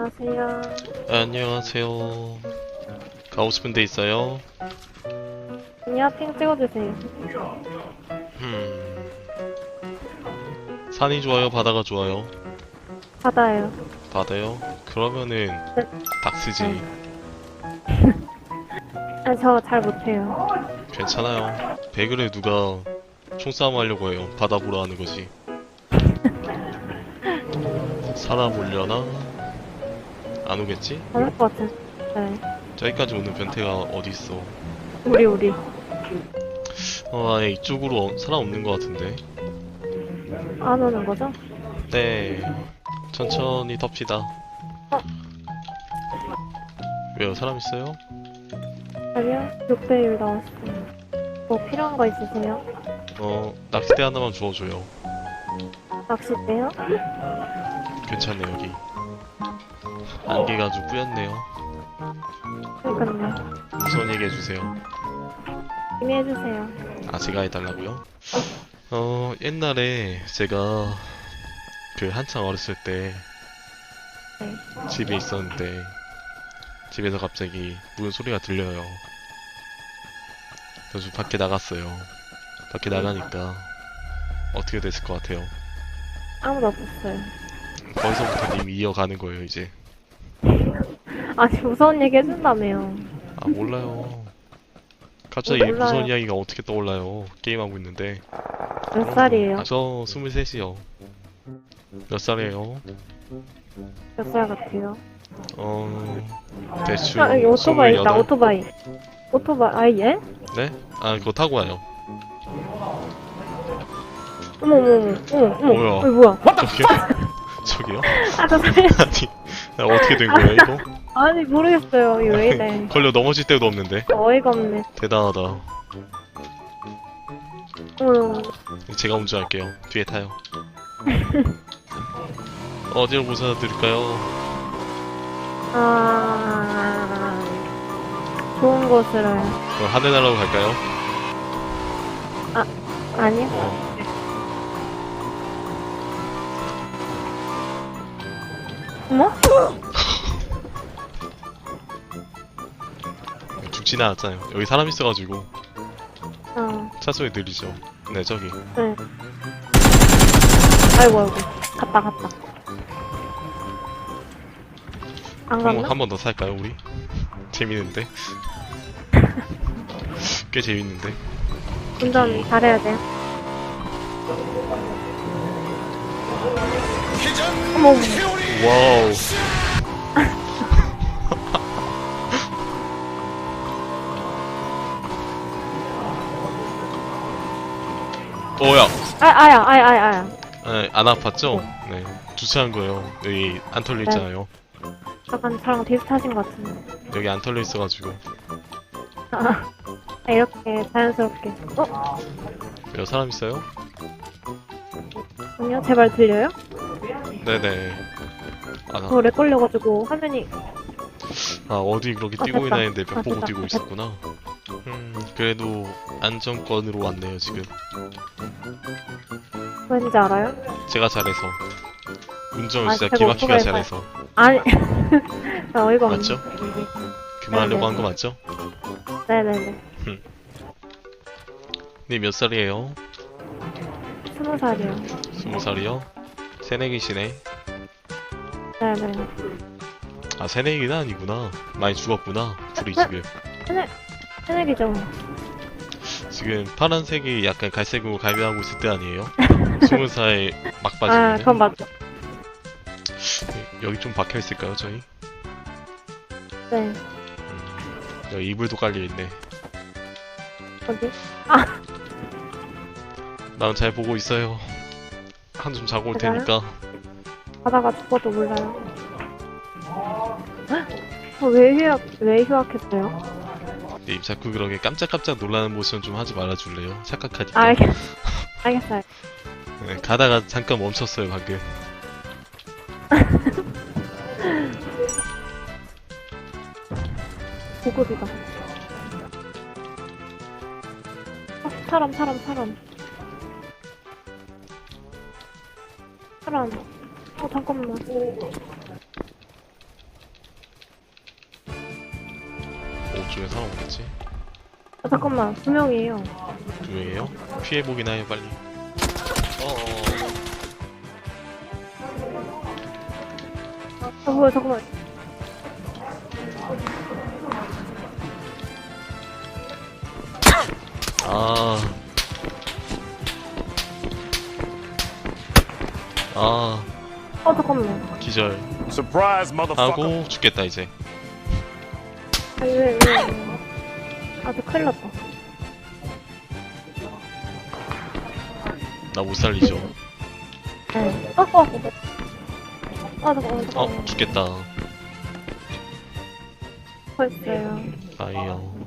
안녕하세요. 안녕하세요. 가고 싶은 데 있어요? 아니야, 핑 찍어주세요. 음. 산이 좋아요? 바다가 좋아요? 받아요. 바다요? 그러면은 네. 닥스지. 네. 아, 저잘 못해요. 괜찮아요. 배그를 누가 총싸움 하려고 해요. 바다 보러 하는 거지. 살아보려나? 안 오겠지? 안 올 것 같은. 네. 저기까지 오는 변태가 어디 있어? 우리, 우리. 어, 아예 이쪽으로 어- 사람 없는 것 같은데. 안 오는 거죠? 네. 천천히 텁시다. 어. 왜요? 사람 있어요? 아니요, 6배율 나왔어요. 뭐 필요한 거 있으세요? 어, 낚싯대 하나만 주워줘요. 낚싯대요? 괜찮네, 여기. 안개가 아주 뿌였네요. 그러니까요. 무슨 얘기 해 주세요. 이미 해주세요. 아, 제가 해달라고요? 어, 옛날에 제가 그 한창 어렸을 때 네. 집에 있었는데 집에서 갑자기 무슨 소리가 들려요. 그래서 밖에 나갔어요. 밖에 나가니까 어떻게 됐을 것 같아요? 아무도 없었어요. 거기서부터 님이 이어가는 거예요, 이제. 아니, 무서운 얘기 해준다며요. 아, 몰라요. 갑자기 몰라요. 무서운 이야기가 어떻게 떠올라요? 게임하고 있는데. 몇 살이에요? 아, 저 23이요. 몇 살이에요? 몇 살 같아요? 어, 대충 아, 여기 오토바이 있다, 28? 오토바이. 오토바이, 아, 예? 네? 아, 그거 타고 와요. 어머, 어머, 어머, 어머. 뭐야? 어이, 뭐야? 저기요? 저기요? 아, 저. 아니, 아, 어떻게 된 거예요, 이거? 아니, 모르겠어요. 이거 왜 이래. 걸려 넘어질 때도 없는데. 어이가 없네. 대단하다. 어머, 제가 운전할게요. 뒤에 타요. 어디로 모셔다 드릴까요? 아, 좋은 곳으로. 그럼 하늘나라로 갈까요? 아니요? 어, 어머? 지는 않았잖아요. 여기 사람 있어가지고 어, 차 소리 들리죠? 네, 저기. 네. 아이고, 아이고. 갔다, 갔다. 안 한번 갔나? 한 번 더 살까요, 우리? 재밌는데? 꽤 재밌는데? 운전 잘해야 돼. 어머. 와우. 오야. 아, 아야, 아야, 아야, 아야. 네, 안 아팠죠? 네. 주차한 거예요. 여기 안 털려 있잖아요. 약간 저랑 비슷하신 것 같은데. 여기 안 털려 있어가지고. 아, 이렇게 자연스럽게. 어? 몇 사람 있어요? 아니요? 제 말 들려요? 네네. 아, 나- 저렉 걸려가지고 화면이. 아 어디 그렇게 아, 뛰고 됐다. 있나 했는데 벽 아, 보고 됐다. 뛰고 있었구나. 음, 그래도 안정권으로 왔네요, 지금. 왠지 알아요? 제가 잘해서. 운전을 아, 진짜 제가 오토바이 잘해서. 아니. 나 어이가 없네. 맞죠? 그만하려고 한 거 맞죠? 네네네. 님 몇 살이에요? 스무 살이요. 스무 살이요? 새내기시네. 네네. 아, 새내기는 아니구나. 많이 죽었구나. 둘이 아, 지금. 새내기죠. 지금 파란색이 약간 갈색으로 갈변하고 있을 때 아니에요? 스무 살 아. 그건 맞죠. 여기 좀 박혀 있을까요, 저희? 네. 여기 이불도 깔려 있네. 어디? 난잘 보고 있어요. 한숨 자고 올? 테니까. 가다가 죽어도 몰라요. 어, 왜 휴학, 왜 휴학했어요? 님 자꾸 그렇게 깜짝깜짝 놀라는 모션 좀 하지 말아줄래요? 착각하니까. 아, 알겠, 알겠어요. 네, 가다가 잠깐 멈췄어요 방금. 고급이다. 어, 사람, 사람, 사람. 사람. 어, 잠깐만. 저쪽에 사람 없겠지? 아, 잠깐만. 두 명이에요. 두 명이에요? 피해보기나 해 빨리 어어 아, 뭐야, 잠깐만. 아. 아, 어, 잠깐만. 기절. Surprise, motherfucker. 하고 죽겠다, 이제. 아니, 왜, 왜, 왜. 아, 저 큰일 났다. 나 못 살리죠. 네. 어, 어. 아, 잠깐만, 어, 잠깐만. 죽겠다. 벌써요. 아이요.